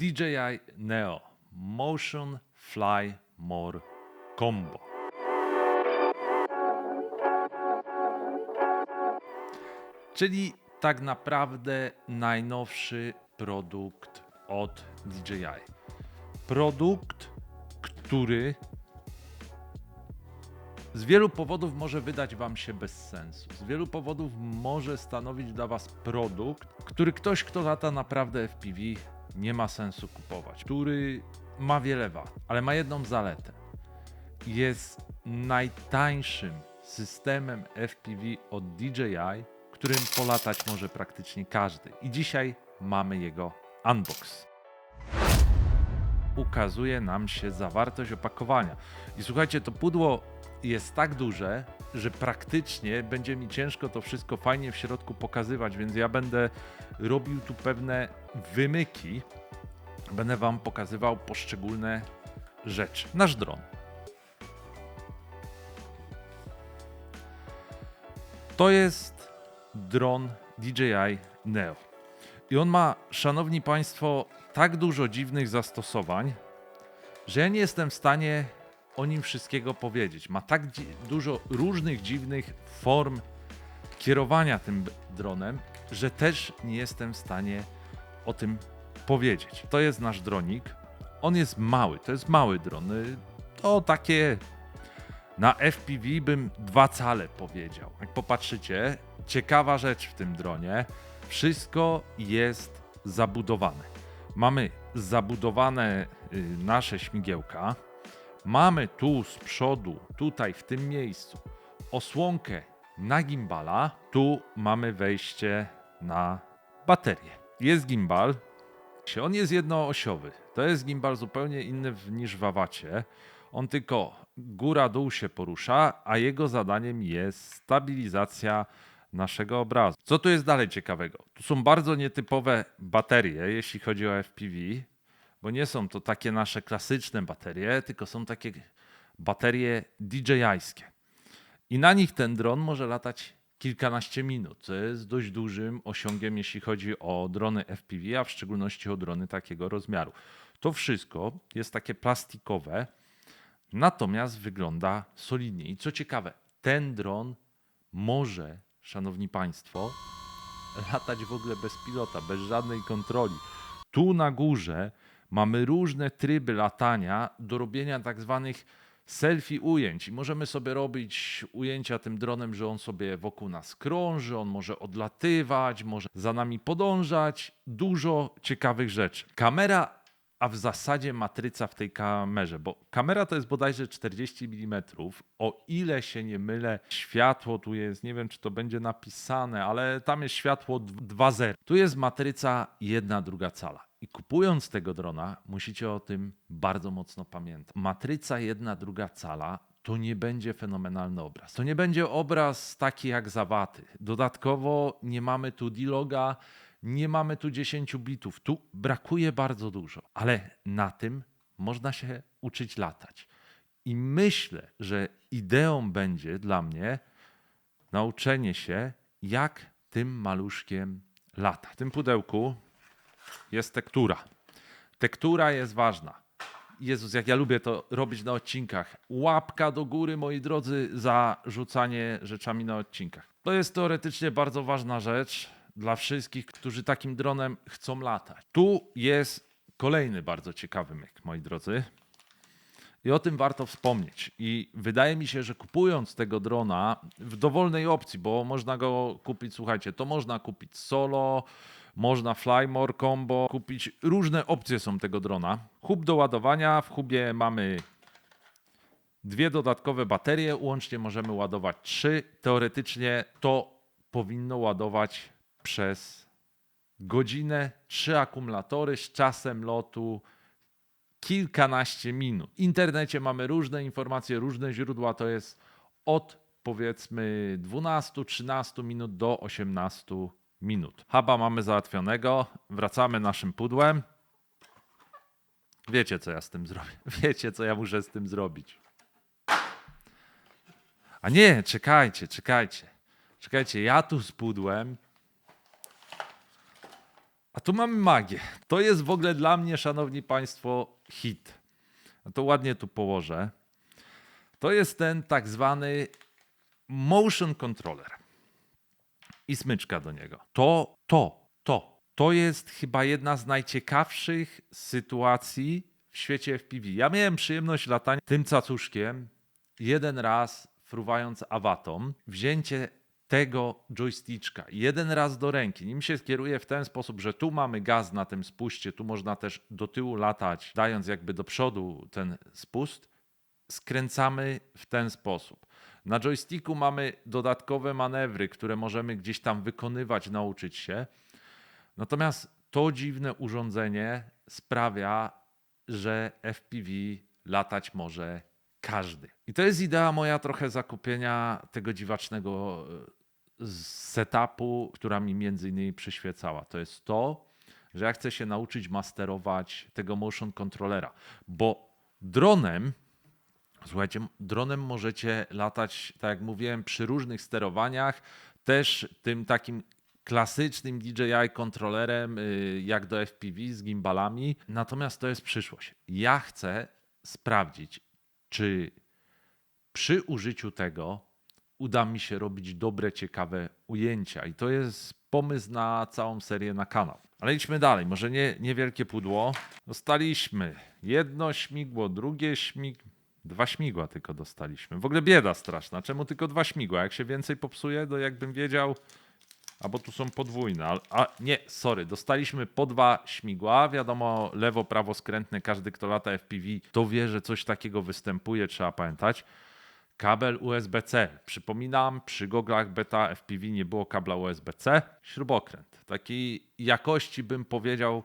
DJI Neo Motion Fly More Combo. Czyli tak naprawdę najnowszy produkt od DJI. Produkt, który z wielu powodów może wydać Wam się bez sensu. Z wielu powodów może stanowić dla Was produkt, który ktoś, kto lata naprawdę FPV, nie ma sensu kupować. Który ma wiele wad, ale ma jedną zaletę. Jest najtańszym systemem FPV od DJI, którym polatać może praktycznie każdy. I dzisiaj mamy jego unbox ukazuje nam się zawartość opakowania. I słuchajcie, to pudło jest tak duże, że praktycznie będzie mi ciężko to wszystko fajnie w środku pokazywać, więc ja będę robił tu pewne wymyki. Będę Wam pokazywał poszczególne rzeczy. Nasz dron. To jest dron DJI Neo. I on ma, szanowni Państwo, tak dużo dziwnych zastosowań, że ja nie jestem w stanie o nim wszystkiego powiedzieć. Ma tak dużo różnych dziwnych form kierowania tym dronem, że też nie jestem w stanie o tym powiedzieć. To jest nasz dronik. On jest mały, to jest mały dron. Y, To takie na FPV bym dwa cale powiedział. Jak popatrzycie, ciekawa rzecz w tym dronie. Wszystko jest zabudowane. Mamy zabudowane y, nasze śmigiełka. Mamy tu z przodu, tutaj w tym miejscu, osłonkę na gimbala. Tu mamy wejście na baterię. Jest gimbal. On jest jednoosiowy. To jest gimbal zupełnie inny niż w awacie. On tylko góra-dół się porusza, a jego zadaniem jest stabilizacja naszego obrazu. Co tu jest dalej ciekawego? Tu są bardzo nietypowe baterie, jeśli chodzi o FPV, bo nie są to takie nasze klasyczne baterie, tylko są takie baterie DJI-skie. I na nich ten dron może latać kilkanaście minut, co jest dość dużym osiągiem, jeśli chodzi o drony FPV, a w szczególności o drony takiego rozmiaru. To wszystko jest takie plastikowe, natomiast wygląda solidnie. I co ciekawe, ten dron może, szanowni państwo, latać w ogóle bez pilota, bez żadnej kontroli. Tu na górze mamy różne tryby latania do robienia tak zwanych selfie ujęć. I możemy sobie robić ujęcia tym dronem, że on sobie wokół nas krąży, on może odlatywać, może za nami podążać. Dużo ciekawych rzeczy. Kamera a w zasadzie matryca w tej kamerze, bo kamera to jest bodajże 40 mm. O ile się nie mylę, światło tu jest, nie wiem czy to będzie napisane, ale tam jest światło 2.0. Tu jest matryca jedna druga cala. I kupując tego drona, musicie o tym bardzo mocno pamiętać. Matryca jedna druga cala to nie będzie fenomenalny obraz. To nie będzie obraz taki jak zawaty. Dodatkowo nie mamy tu D-loga, nie mamy tu 10 bitów. Tu brakuje bardzo dużo, ale na tym można się uczyć latać. I myślę, że ideą będzie dla mnie nauczenie się, jak tym maluszkiem lata. W tym pudełku jest tektura. Tektura jest ważna. Jezus, jak ja lubię to robić na odcinkach. Łapka do góry, moi drodzy, za rzucanie rzeczami na odcinkach. To jest teoretycznie bardzo ważna rzecz dla wszystkich, którzy takim dronem chcą latać. Tu jest kolejny bardzo ciekawy myk, moi drodzy. I o tym warto wspomnieć. I wydaje mi się, że kupując tego drona w dowolnej opcji, bo można go kupić, słuchajcie, to można kupić solo, można Flymore combo, kupić różne opcje są tego drona. Hub do ładowania, w hubie mamy dwie dodatkowe baterie, łącznie możemy ładować trzy. Teoretycznie to powinno ładować przez godzinę, trzy akumulatory z czasem lotu kilkanaście minut. W internecie mamy różne informacje, różne źródła, to jest od powiedzmy 12-13 minut do 18 minut. Huba mamy załatwionego, wracamy naszym pudłem. Wiecie, co ja z tym zrobię. Wiecie, co ja muszę z tym zrobić. A nie, czekajcie, czekajcie. Czekajcie, ja tu z pudłem A tu mamy magię. To jest w ogóle dla mnie, szanowni państwo, hit. A to ładnie tu położę. To jest ten tak zwany motion controller i smyczka do niego. To, to, to, to jest chyba jedna z najciekawszych sytuacji w świecie FPV. Ja miałem przyjemność latania tym cacuszkiem jeden raz fruwając awatą, wzięcie tego joysticka jeden raz do ręki, nim się skieruje w ten sposób, że tu mamy gaz na tym spuście, tu można też do tyłu latać, dając jakby do przodu ten spust, skręcamy w ten sposób. Na joysticku mamy dodatkowe manewry, które możemy gdzieś tam wykonywać, nauczyć się. Natomiast to dziwne urządzenie sprawia, że FPV latać może każdy. I to jest idea moja trochę zakupienia tego dziwacznego e, setupu, która mi między innymi przyświecała. To jest to, że ja chcę się nauczyć masterować tego motion controllera, bo dronem Słuchajcie, dronem możecie latać, tak jak mówiłem, przy różnych sterowaniach, też tym takim klasycznym DJI kontrolerem, y, jak do FPV z gimbalami. Natomiast to jest przyszłość. Ja chcę sprawdzić, czy przy użyciu tego uda mi się robić dobre, ciekawe ujęcia. I to jest pomysł na całą serię na kanał. Ale idźmy dalej. Może nie niewielkie pudło. Dostaliśmy jedno śmigło, drugie śmigło. Dwa śmigła tylko dostaliśmy. W ogóle bieda straszna. Czemu tylko dwa śmigła? Jak się więcej popsuje, to jakbym wiedział. Albo tu są podwójne. A, a nie, sorry, dostaliśmy po dwa śmigła. Wiadomo, lewo, prawo skrętne. Każdy, kto lata FPV, to wie, że coś takiego występuje, trzeba pamiętać. Kabel USB-C. Przypominam, przy goglach beta FPV nie było kabla USB-C. Śrubokręt. Takiej jakości bym powiedział,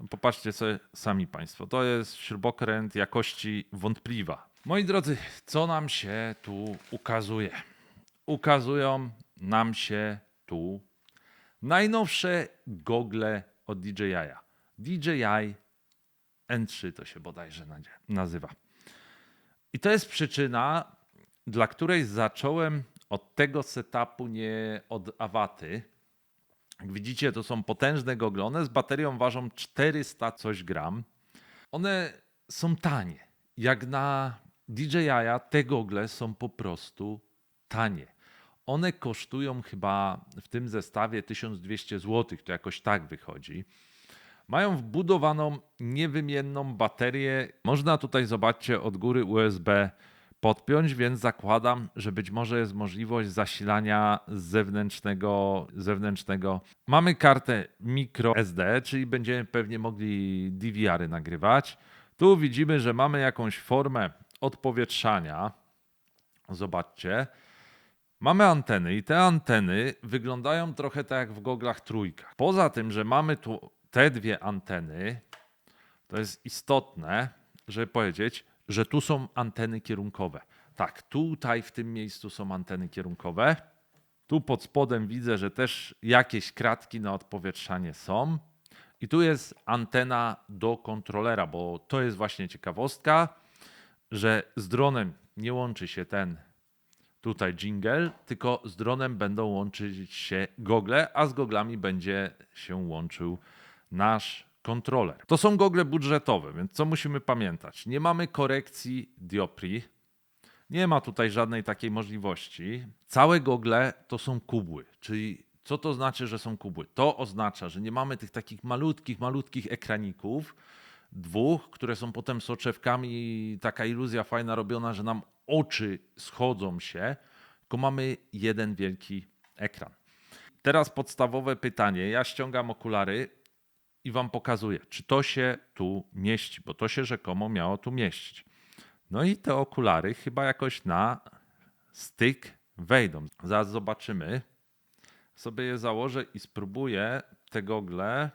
no Popatrzcie sobie sami Państwo. To jest śrubokręt jakości wątpliwa. Moi drodzy, co nam się tu ukazuje? Ukazują nam się tu najnowsze gogle od DJI. DJI N3 to się bodajże nazywa. I to jest przyczyna, dla której zacząłem od tego setupu, nie od awaty. Jak widzicie, to są potężne gogle. One z baterią ważą 400 coś gram. One są tanie. Jak na DJI te gogle są po prostu tanie. One kosztują chyba w tym zestawie 1200 zł, to jakoś tak wychodzi. Mają wbudowaną niewymienną baterię. Można tutaj, zobaczcie, od góry USB podpiąć, więc zakładam, że być może jest możliwość zasilania zewnętrznego. zewnętrznego. Mamy kartę micro SD, czyli będziemy pewnie mogli DVR-y nagrywać. Tu widzimy, że mamy jakąś formę odpowietrzania. Zobaczcie. Mamy anteny i te anteny wyglądają trochę tak jak w goglach trójkach. Poza tym, że mamy tu te dwie anteny, to jest istotne, żeby powiedzieć, że tu są anteny kierunkowe. Tak, tutaj w tym miejscu są anteny kierunkowe. Tu pod spodem widzę, że też jakieś kratki na odpowietrzanie są. I tu jest antena do kontrolera, bo to jest właśnie ciekawostka, że z dronem nie łączy się ten tutaj jingle, tylko z dronem będą łączyć się gogle, a z goglami będzie się łączył nasz kontroler. To są gogle budżetowe, więc co musimy pamiętać? Nie mamy korekcji dioptrii, nie ma tutaj żadnej takiej możliwości. Całe gogle to są kubły, czyli co to znaczy, że są kubły? To oznacza, że nie mamy tych takich malutkich, malutkich ekraników, dwóch, które są potem soczewkami i taka iluzja fajna robiona, że nam oczy schodzą się, tylko mamy jeden wielki ekran. Teraz podstawowe pytanie. Ja ściągam okulary i wam pokazuję, czy to się tu mieści, bo to się rzekomo miało tu mieścić. No i te okulary chyba jakoś na styk wejdą. Zaraz zobaczymy. Sobie je założę i spróbuję te gogle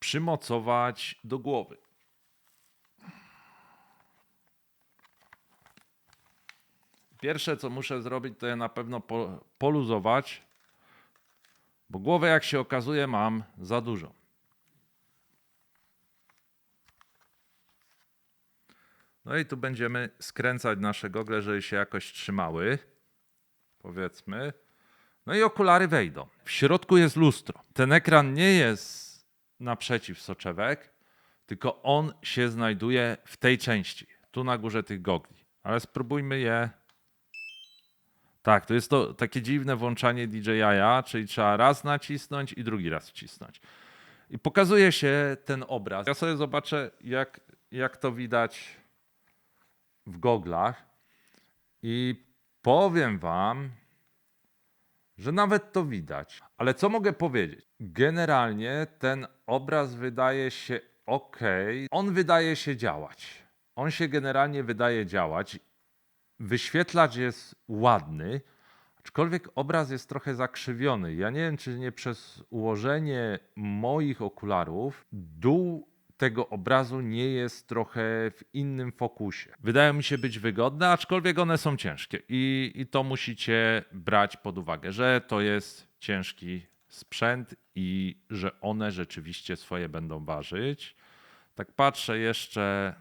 przymocować do głowy. Pierwsze, co muszę zrobić, to je na pewno po- poluzować, bo głowę, jak się okazuje, mam za dużo. No i tu będziemy skręcać nasze gogle, żeby się jakoś trzymały. Powiedzmy. No i okulary wejdą. W środku jest lustro. Ten ekran nie jest naprzeciw soczewek, tylko on się znajduje w tej części, tu na górze tych gogli. Ale spróbujmy je. Tak, to jest to takie dziwne włączanie DJI, czyli trzeba raz nacisnąć i drugi raz wcisnąć. I pokazuje się ten obraz. Ja sobie zobaczę, jak, jak to widać w goglach. I powiem Wam, że nawet to widać. Ale co mogę powiedzieć? Generalnie ten obraz wydaje się ok. On wydaje się działać. On się generalnie wydaje działać. Wyświetlacz jest ładny, aczkolwiek obraz jest trochę zakrzywiony. Ja nie wiem, czy nie przez ułożenie moich okularów dół tego obrazu nie jest trochę w innym fokusie. Wydają mi się być wygodne, aczkolwiek one są ciężkie i, i to musicie brać pod uwagę, że to jest ciężki sprzęt i że one rzeczywiście swoje będą ważyć. Tak patrzę jeszcze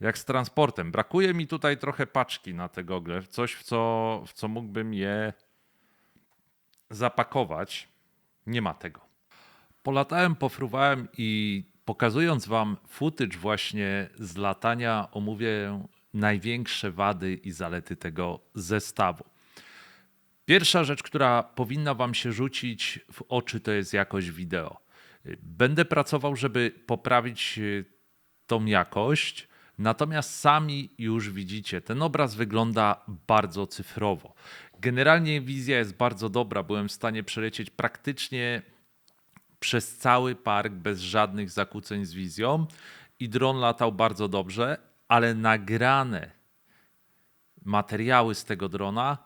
jak z transportem. Brakuje mi tutaj trochę paczki na te gogle, coś w co, w co mógłbym je zapakować. Nie ma tego. Polatałem, pofruwałem i pokazując wam footage właśnie z latania omówię największe wady i zalety tego zestawu. Pierwsza rzecz, która powinna Wam się rzucić w oczy, to jest jakość wideo. Będę pracował, żeby poprawić y, tą jakość, natomiast sami już widzicie, ten obraz wygląda bardzo cyfrowo. Generalnie wizja jest bardzo dobra. Byłem w stanie przelecieć praktycznie przez cały park bez żadnych zakłóceń z wizją i dron latał bardzo dobrze, ale nagrane materiały z tego drona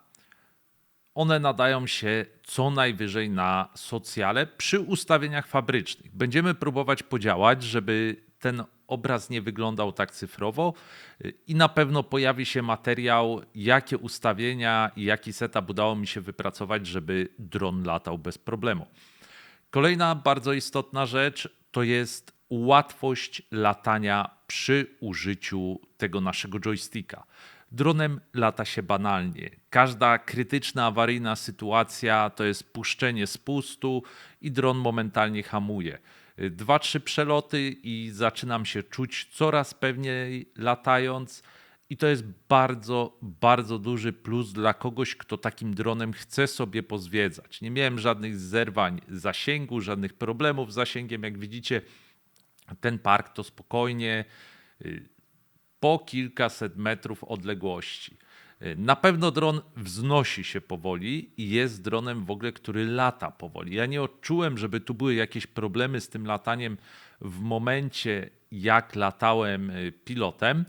one nadają się co najwyżej na socjale przy ustawieniach fabrycznych. Będziemy próbować podziałać, żeby ten obraz nie wyglądał tak cyfrowo i na pewno pojawi się materiał, jakie ustawienia i jaki setup udało mi się wypracować, żeby dron latał bez problemu. Kolejna bardzo istotna rzecz to jest łatwość latania przy użyciu tego naszego joysticka. Dronem lata się banalnie. Każda krytyczna, awaryjna sytuacja to jest puszczenie spustu i dron momentalnie hamuje. Dwa, trzy przeloty i zaczynam się czuć coraz pewniej latając. I to jest bardzo, bardzo duży plus dla kogoś, kto takim dronem chce sobie pozwiedzać. Nie miałem żadnych zerwań zasięgu, żadnych problemów z zasięgiem. Jak widzicie, ten park to spokojnie y, po kilkaset metrów odległości. Y, Na pewno dron wznosi się powoli i jest dronem w ogóle, który lata powoli. Ja nie odczułem, żeby tu były jakieś problemy z tym lataniem w momencie, jak latałem y, pilotem.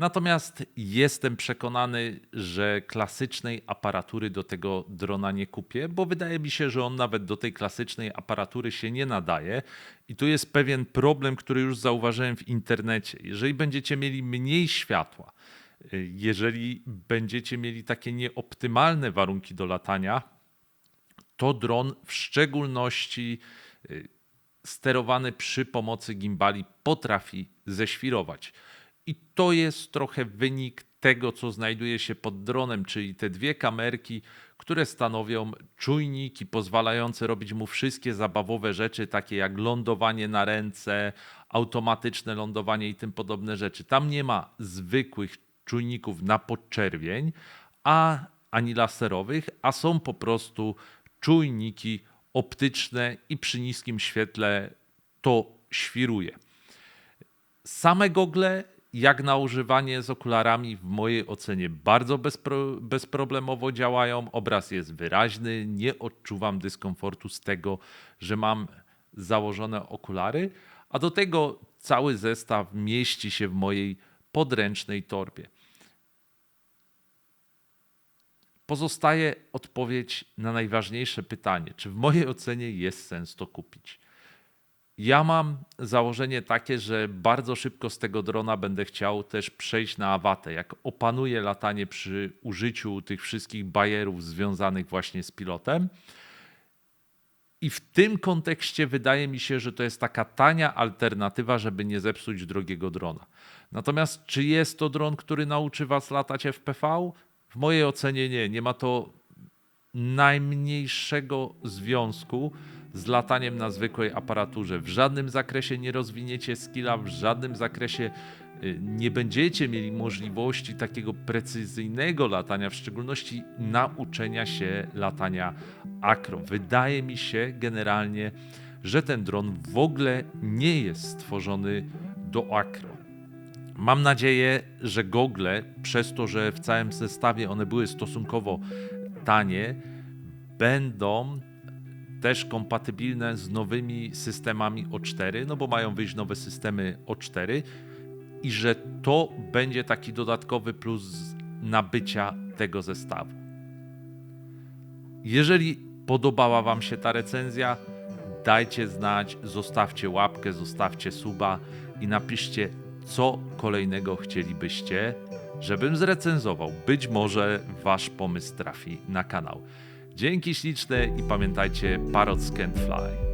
Natomiast jestem przekonany, że klasycznej aparatury do tego drona nie kupię, bo wydaje mi się, że on nawet do tej klasycznej aparatury się nie nadaje. I tu jest pewien problem, który już zauważyłem w internecie. Jeżeli będziecie mieli mniej światła, jeżeli będziecie mieli takie nieoptymalne warunki do latania, to dron w szczególności y, sterowany przy pomocy gimbali potrafi ześwirować. I to jest trochę wynik tego, co znajduje się pod dronem, czyli te dwie kamerki, które stanowią czujniki pozwalające robić mu wszystkie zabawowe rzeczy, takie jak lądowanie na ręce, automatyczne lądowanie i tym podobne rzeczy. Tam nie ma zwykłych czujników na podczerwień, a ani laserowych, a są po prostu czujniki optyczne i przy niskim świetle to świruje. Same gogle, jak na używanie z okularami, w mojej ocenie bardzo bezpro, bezproblemowo działają. Obraz jest wyraźny, nie odczuwam dyskomfortu z tego, że mam założone okulary, a do tego cały zestaw mieści się w mojej podręcznej torbie. Pozostaje odpowiedź na najważniejsze pytanie: czy w mojej ocenie jest sens to kupić? Ja mam założenie takie, że bardzo szybko z tego drona będę chciał też przejść na awatę. Jak opanuję latanie przy użyciu tych wszystkich bajerów związanych właśnie z pilotem. I w tym kontekście wydaje mi się, że to jest taka tania alternatywa, żeby nie zepsuć drogiego drona. Natomiast czy jest to dron, który nauczy Was latać FPV? W mojej ocenie nie. Nie ma to najmniejszego związku z lataniem na zwykłej aparaturze. W żadnym zakresie nie rozwiniecie skilla, w żadnym zakresie y, nie będziecie mieli możliwości takiego precyzyjnego latania, w szczególności nauczenia się latania akro. Wydaje mi się generalnie, że ten dron w ogóle nie jest stworzony do akro. Mam nadzieję, że gogle, przez to, że w całym zestawie one były stosunkowo tanie, będą też kompatybilne z nowymi systemami O4, no bo mają wyjść nowe systemy O4 i że to będzie taki dodatkowy plus nabycia tego zestawu. Jeżeli podobała Wam się ta recenzja, dajcie znać, zostawcie łapkę, zostawcie suba i napiszcie, co kolejnego chcielibyście, żebym zrecenzował. Być może Wasz pomysł trafi na kanał. Dzięki śliczne i pamiętajcie, Parrot Can't Fly.